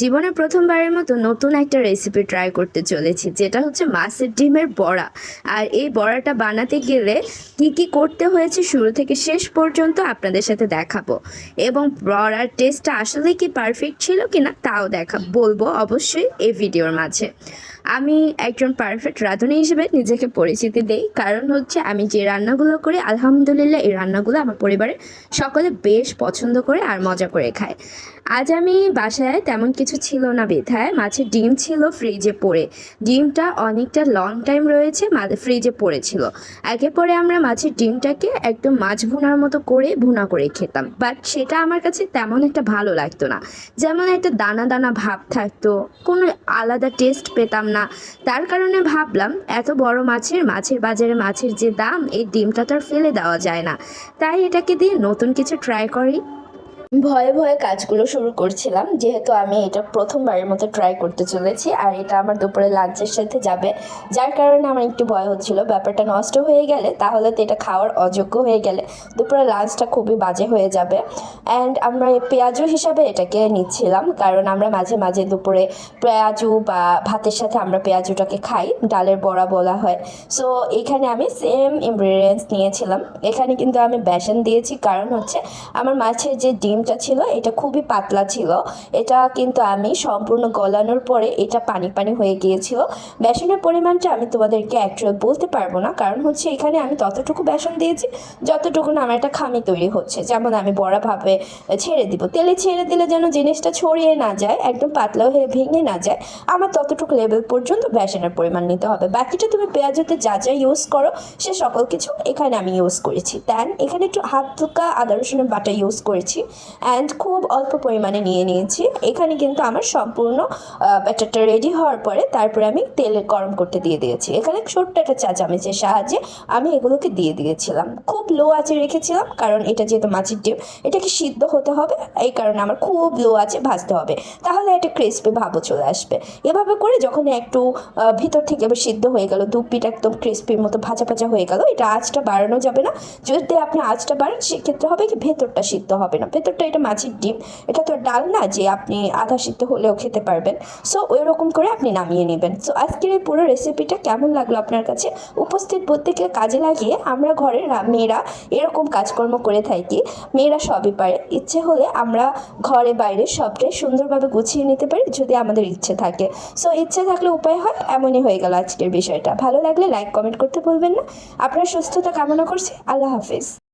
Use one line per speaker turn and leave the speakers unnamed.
জীবনে প্রথমবারের মতো নতুন একটা রেসিপি ট্রাই করতে চলেছি, যেটা হচ্ছে মাছের ডিমের বড়া। আর এই বড়াটা বানাতে গেলে কি কি করতে হয়েছে শুরু থেকে শেষ পর্যন্ত আপনাদের সাথে দেখাবো। এবং বড়ার টেস্টটা আসলে কি পারফেক্ট ছিল কিনা তাও দেখা, বলব অবশ্যই এই ভিডিওর মাঝে। আমি একজন পারফেক্ট রাঁধুনি হিসেবে নিজেকে পরিচিতি দেই। কারণ হচ্ছে আমি যে রান্নাগুলো করি, আলহামদুলিল্লাহ এই রান্নাগুলো আমার পরিবারের সকলে বেশ পছন্দ করে আর মজা করে খায়। আজ আমি বাসায় তেমন কিছু ছিল না বেথায় মাছের ডিম ছিল ফ্রিজে পড়ে। ডিমটা অনেকটা লং টাইম রয়েছে ফ্রিজে পড়েছিল। আগে পরে আমরা মাছের ডিমটাকে একদম মাছ ভুনার মতো করে ভুনা করে খেতাম। বাট সেটা আমার কাছে তেমন একটা ভালো লাগতো না। যেমন একটা দানা দানা ভাব থাকতো, কোনো আলাদা টেস্ট পেতাম না। তার কারণে ভাবলাম, এত বড় মাছের মাছের বাজারে মাছের যে দাম, এই ডিমটা তো আর ফেলে দেওয়া যায় না। তাই এটাকে দিয়ে নতুন কিছু ট্রাই করি। ভয়ে ভয়ে কাজগুলো শুরু করছিলাম। যেহেতু আমি এটা প্রথমবারের মতো ট্রাই করতে চলেছি আর এটা আমার দুপুরে লাঞ্চের সাথে যাবে। যার কারণে আমার একটু ভয় হচ্ছিল। ব্যাপারটা নষ্ট হয়ে গেলে তাহলে তো এটা খাওয়ার অযোগ্য হয়ে গেলে দুপুরে লাঞ্চটা খুবই বাজে হয়ে যাবে। অ্যান্ড আমরা পেঁয়াজু হিসাবে এটাকে নিচ্ছিলাম। কারণ আমরা মাঝে মাঝে দুপুরে পেঁয়াজু বা ভাতের সাথে আমরা পেঁয়াজুটাকে খাই। ডালের বড়া বলা হয়। সো এখানে আমি সেম ইনগ্রিডিয়েন্টস নিয়েছিলাম। এখানে কিন্তু আমি বেসন দিয়েছি। কারণ হচ্ছে আমার মাছের যে ডিমটা ছিল, এটা খুবই পাতলা ছিল। এটা কিন্তু আমি সম্পূর্ণ গলানোর পরে এটা পানি পানি হয়ে গিয়েছিল। বেসনের পরিমাণটা আমি তোমাদেরকে অ্যাকচুয়ালি বলতে পারব না, কারণ হচ্ছে এখানে আমি ততটুকু বেসন দিয়েছি, যতটুকু না আমার একটা খামি তৈরি হচ্ছে। যেমন আমি বড়াভাবে ছেড়ে দিব। তেলে ছেড়ে দিলে যেন জিনিসটা ছড়িয়ে না যায়, একদম পাতলা হয়ে ভেঙে না যায়, আমার ততটুকু লেভেল পর্যন্ত বেসনের পরিমাণ নিতে হবে। বাকিটা তুমি পেঁয়াজতে যা যা ইউজ করো, সে সকল কিছু এখানে আমি ইউজ করেছি। দেন এখানে একটু হালকা আদা রসুনের বাটা ইউজ করেছি। অ্যান্ড খুব অল্প পরিমাণে নিয়ে নিয়েছি। এখানে কিন্তু আমার সম্পূর্ণ ব্যাটারটা রেডি হওয়ার পরে তারপরে আমি তেলে গরম করতে দিয়ে দিয়েছি। এখানে ছোট্ট একটা চা চামচের সাহায্যে আমি এগুলোকে দিয়ে দিয়েছিলাম। খুব লো আঁচে রেখেছিলাম, কারণ এটা যেহেতু মাছের ডিম, এটাকে সিদ্ধ হতে হবে, এই কারণে আমার খুব লো আঁচে ভাজতে হবে। তাহলে একটা ক্রিস্পি ভাবও চলে আসবে। এভাবে করে যখন একটু ভিতর থেকে এবার সিদ্ধ হয়ে গেল দু পিঠ একদম ক্রিস্পির মতো ভাজা ভাজা হয়ে গেল, এটা আঁচটা বাড়ানো যাবে না। যদি আপনি আঁচটা বাড়ান, সেক্ষেত্রে হবে কি, ভেতরটা সিদ্ধ হবে না। ভেতরটা এটা মাছের ডিম এটা তো ডাল না যে আপনি আধা সিদ্ধ হলেও খেতে পারবেন। সো ওই রকম করে আপনি নামিয়ে নেবেন। সো আজকের এই পুরো রেসিপিটা কেমন লাগল আপনার কাছে? উপস্থিত প্রত্যেকে কাজে লাগিয়ে আমরা ঘরের মেয়েরা এরকম কাজকর্ম করে থাকি। মেয়েরা সবই পারে। ইচ্ছে হলে আমরা ঘরে বাইরে সবটাই সুন্দরভাবে গুছিয়ে নিতে পারি যদি আমাদের ইচ্ছে থাকে। সো ইচ্ছে থাকলে উপায় হয়, এমনই হয়ে গেল আজকের বিষয়টা। ভালো লাগলে লাইক কমেন্ট করতে ভুলবেন না। আপনার সুস্থতা কামনা করছি। আল্লাহ হাফিজ।